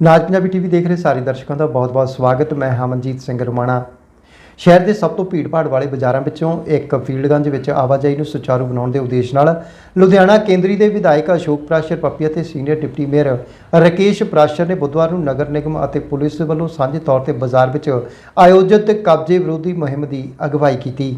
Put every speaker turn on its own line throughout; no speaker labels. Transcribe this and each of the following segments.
ਨਾਜ Punjabi TV ਦੇਖ ਰਹੇ ਸਾਰੇ ਦਰਸ਼ਕਾਂ ਦਾ ਬਹੁਤ-ਬਹੁਤ ਸਵਾਗਤ। ਮੈਂ ਹਮਨਜੀਤ ਸਿੰਘ ਰਮਾਣਾ। ਸ਼ਹਿਰ ਦੇ ਸਭ ਤੋਂ ਭੀੜ-ਭਾੜ ਵਾਲੇ ਬਾਜ਼ਾਰਾਂ ਵਿੱਚੋਂ ਇੱਕ ਫੀਲਡਗੰਜ ਵਿੱਚ ਆਵਾਜਾਈ ਨੂੰ ਸੁਚਾਰੂ ਬਣਾਉਣ ਦੇ ਉਦੇਸ਼ ਨਾਲ ਲੁਧਿਆਣਾ ਕੇਂਦਰੀ ਦੇ ਵਿਧਾਇਕ ਅਸ਼ੋਕ ਪ੍ਰਾਸ਼ਰ ਪੱਪੀ ਅਤੇ senior deputy mayor Rakesh Prashar ਨੇ ਬੁੱਧਵਾਰ ਨੂੰ ਨਗਰ ਨਿਗਮ ਅਤੇ ਪੁਲਿਸ ਵੱਲੋਂ ਸਾਂਝੇ ਤੌਰ ਤੇ ਬਾਜ਼ਾਰ ਵਿੱਚ ਆਯੋਜਿਤ ਕਬਜ਼ੇ ਵਿਰੋਧੀ ਮੁਹਿੰਮ ਦੀ ਅਗਵਾਈ ਕੀਤੀ।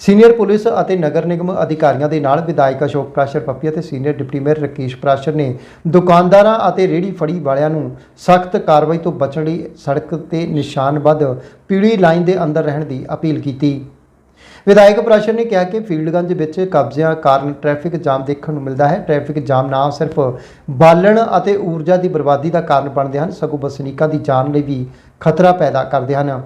ਸੀਨੀਅਰ ਪੁਲਿਸ ਅਤੇ ਨਗਰ ਨਿਗਮ ਅਧਿਕਾਰੀਆਂ ਦੇ ਨਾਲ ਵਿਧਾਇਕ ਅਸ਼ੋਕ ਪ੍ਰਾਸ਼ਰ ਪੱਪੀ ਅਤੇ senior deputy mayor Rakesh Prashar ਨੇ ਦੁਕਾਨਦਾਰਾਂ ਅਤੇ ਰੇਹੜੀ ਫੜੀ ਵਾਲਿਆਂ ਨੂੰ ਸਖਤ ਕਾਰਵਾਈ ਤੋਂ ਬਚਣ ਲਈ ਸੜਕ ਤੇ ਨਿਸ਼ਾਨਬੱਧ ਪੀੜੀ ਲਾਈਨ ਦੇ ਅੰਦਰ ਰਹਿਣ ਦੀ ਅਪੀਲ ਕੀਤੀ। ਵਿਧਾਇਕ ਪ੍ਰਾਸ਼ਰ ਨੇ ਕਿਹਾ ਕਿ ਫੀਲਡਗੰਜ ਵਿੱਚ ਕਬਜ਼ਿਆਂ ਕਾਰਨ ਟ੍ਰੈਫਿਕ ਜਾਮ ਦੇਖਣ ਨੂੰ ਮਿਲਦਾ ਹੈ। ਟ੍ਰੈਫਿਕ ਜਾਮ ਨਾ ਸਿਰਫ ਬਾਲਣ ਅਤੇ ਊਰਜਾ ਦੀ ਬਰਬਾਦੀ ਦਾ ਕਾਰਨ ਬਣਦੇ ਹਨ, ਸਗੋਂ ਵਸਨੀਕਾਂ ਦੀ ਜਾਨ ਲਈ ਵੀ ਖਤਰਾ ਪੈਦਾ ਕਰਦੇ ਹਨ।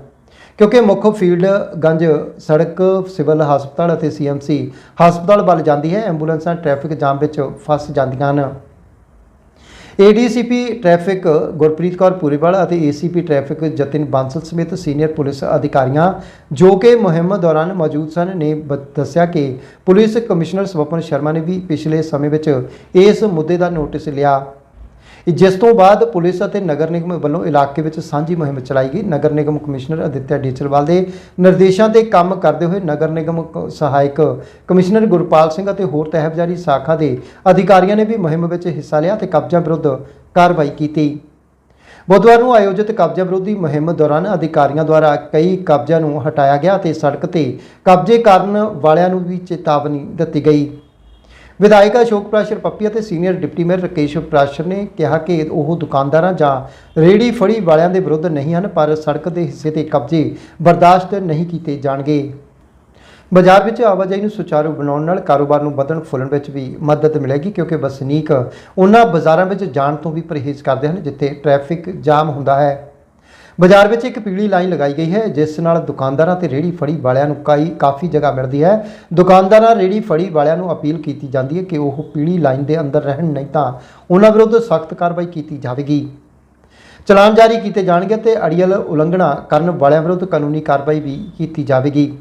ਕਿਉਂਕਿ ਮੁੱਖ ਫੀਲਡ ਗੰਜ ਸੜਕ, ਸਿਵਲ ਹਸਪਤਾਲ ਅਤੇ ਸੀਐਮਸੀ ਹਸਪਤਾਲ ਵੱਲ ਜਾਂਦੀ ਹੈ। ਐਂਬੂਲੈਂਸਾਂ ਟ੍ਰੈਫਿਕ ਜਾਮ ਵਿੱਚ ਫਸ ਜਾਂਦੀਆਂ ਹਨ। ਏਡੀਸੀਪੀ ਟ੍ਰੈਫਿਕ ਗੁਰਪ੍ਰੀਤ ਕੌਰ ਪੂਰੀਵਾਲ ਅਤੇ ਏਸੀਪੀ ਟ੍ਰੈਫਿਕ ਜਤਿਨ ਬਾਂਸਲ ਸਮੇਤ ਸੀਨੀਅਰ ਪੁਲਿਸ ਅਧਿਕਾਰੀਆਂ ਜੋ ਕਿ ਮੁਹਿੰਮ ਦੌਰਾਨ ਮੌਜੂਦ ਸਨ ਨੇ ਬ- ਦੱਸਿਆ ਕਿ ਪੁਲਿਸ ਕਮਿਸ਼ਨਰ ਸਵਪਨ ਸ਼ਰਮਾ ਨੇ ਵੀ ਪਿਛਲੇ ਸਮੇਂ ਵਿੱਚ ਇਸ ਮੁੱਦੇ ਦਾ ਨੋਟਿਸ ਲਿਆ। ਜਿਸ ਤੋਂ ਬਾਅਦ ਪੁਲਿਸ ਅਤੇ ਨਗਰ ਨਿਗਮ ਵੱਲੋਂ ਇਲਾਕੇ ਵਿੱਚ ਸਾਂਝੀ ਮੁਹਿੰਮ ਚਲਾਈ ਗਈ। ਨਗਰ ਨਿਗਮ ਕਮਿਸ਼ਨਰ ਅਦਿੱਤਿਆ ਡੀਚਲਵਾਲ ਦੇ ਨਿਰਦੇਸ਼ਾਂ ਤੇ ਕੰਮ ਕਰਦੇ ਹੋਏ ਨਗਰ ਨਿਗਮ ਸਹਾਇਕ ਕਮਿਸ਼ਨਰ ਗੁਰਪਾਲ ਸਿੰਘ ਅਤੇ ਹੋਰ ਤਹਿਬਜ਼ਾਰੀ ਸ਼ਾਖਾ ਦੇ ਅਧਿਕਾਰੀਆਂ ਨੇ ਵੀ ਮੁਹਿੰਮ ਵਿੱਚ ਹਿੱਸਾ ਲਿਆ ਤੇ ਕਬਜ਼ਾ ਵਿਰੁੱਧ ਕਾਰਵਾਈ ਕੀਤੀ। ਬੁੱਧਵਾਰ ਨੂੰ ਆਯੋਜਿਤ ਕਬਜ਼ਾ ਵਿਰੋਧੀ ਮੁਹਿੰਮ ਦੌਰਾਨ ਅਧਿਕਾਰੀਆਂ ਦੁਆਰਾ ਕਈ ਕਬਜ਼ਿਆਂ ਨੂੰ ਹਟਾਇਆ ਗਿਆ ਤੇ ਸੜਕ ਤੇ ਕਬਜ਼ੇ ਕਰਨ ਵਾਲਿਆਂ ਨੂੰ ਵੀ ਚੇਤਾਵਨੀ ਦਿੱਤੀ ਗਈ। ਵਿਧਾਇਕ ਅਸ਼ੋਕ ਪ੍ਰਾਸ਼ਰ ਪੱਪੀ ਅਤੇ senior deputy mayor Rakesh Prashar ਨੇ ਕਿਹਾ ਕਿ ਉਹ ਦੁਕਾਨਦਾਰਾਂ ਜਾਂ ਰੇੜੀ ਫੜੀ ਵਾਲਿਆਂ ਦੇ ਵਿਰੁੱਧ ਨਹੀਂ ਹਨ, ਪਰ ਸੜਕ ਦੇ ਹਿੱਸੇ ਤੇ ਕਬਜ਼ੇ ਬਰਦਾਸ਼ਤ ਨਹੀਂ ਕੀਤੇ ਜਾਣਗੇ। ਬਾਜ਼ਾਰ ਵਿੱਚ ਆਵਾਜਾਈ ਨੂੰ ਸੁਚਾਰੂ ਬਣਾਉਣ ਨਾਲ ਕਾਰੋਬਾਰ ਨੂੰ ਵਧਣ ਫੁੱਲਣ ਵਿੱਚ ਵੀ ਮਦਦ ਮਿਲੇਗੀ, ਕਿਉਂਕਿ ਵਸਨੀਕ ਉਹਨਾਂ ਬਾਜ਼ਾਰਾਂ ਵਿੱਚ ਜਾਣ ਤੋਂ ਵੀ ਪਰਹੇਜ਼ ਕਰਦੇ ਹਨ, ਜਿੱਥੇ ਟ੍ਰੈਫਿਕ ਜਾਮ ਹੁੰਦਾ ਹੈ। ਬਾਜ਼ਾਰ ਵਿੱਚ ਇੱਕ ਪੀਲੀ ਲਾਈਨ ਲਗਾਈ ਗਈ ਹੈ, ਜਿਸ ਨਾਲ ਦੁਕਾਨਦਾਰਾਂ ਤੇ ਰੇੜੀ ਫੜੀ ਵਾਲਿਆਂ ਨੂੰ ਕਈ ਕਾਫੀ ਜਗ੍ਹਾ ਮਿਲਦੀ ਹੈ। ਦੁਕਾਨਦਾਰਾਂ ਰੇੜੀ ਫੜੀ ਵਾਲਿਆਂ ਨੂੰ ਅਪੀਲ ਕੀਤੀ ਜਾਂਦੀ ਹੈ ਕਿ ਉਹ ਪੀਲੀ ਲਾਈਨ ਦੇ ਅੰਦਰ ਰਹਿਣ, ਨਹੀਂ ਤਾਂ ਉਹਨਾਂ ਵਿਰੁੱਧ ਸਖਤ ਕਾਰਵਾਈ ਕੀਤੀ ਜਾਵੇਗੀ। ਚਲਾਨ ਜਾਰੀ ਕੀਤੇ ਜਾਣਗੇ ਤੇ ਅੜੀਅਲ ਉਲੰਘਣਾ ਕਰਨ ਵਾਲਿਆਂ ਵਿਰੁੱਧ ਕਾਨੂੰਨੀ ਕਾਰਵਾਈ ਵੀ ਕੀਤੀ ਜਾਵੇਗੀ।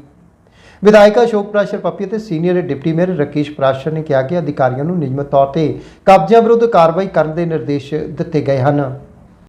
ਵਿਧਾਇਕ ਅਸ਼ੋਕ ਪ੍ਰਾਸ਼ਰ ਪੱਪੀ ਅਤੇ senior deputy mayor Rakesh Prashar ਨੇ ਕਿਹਾ ਕਿ ਅਧਿਕਾਰੀਆਂ ਨੂੰ ਨਿਯਮਤ ਤੌਰ ਤੇ ਕਬਜ਼ਿਆਂ ਵਿਰੁੱਧ ਕਾਰਵਾਈ ਕਰਨ ਦੇ ਨਿਰਦੇਸ਼ ਦਿੱਤੇ ਗਏ ਹਨ।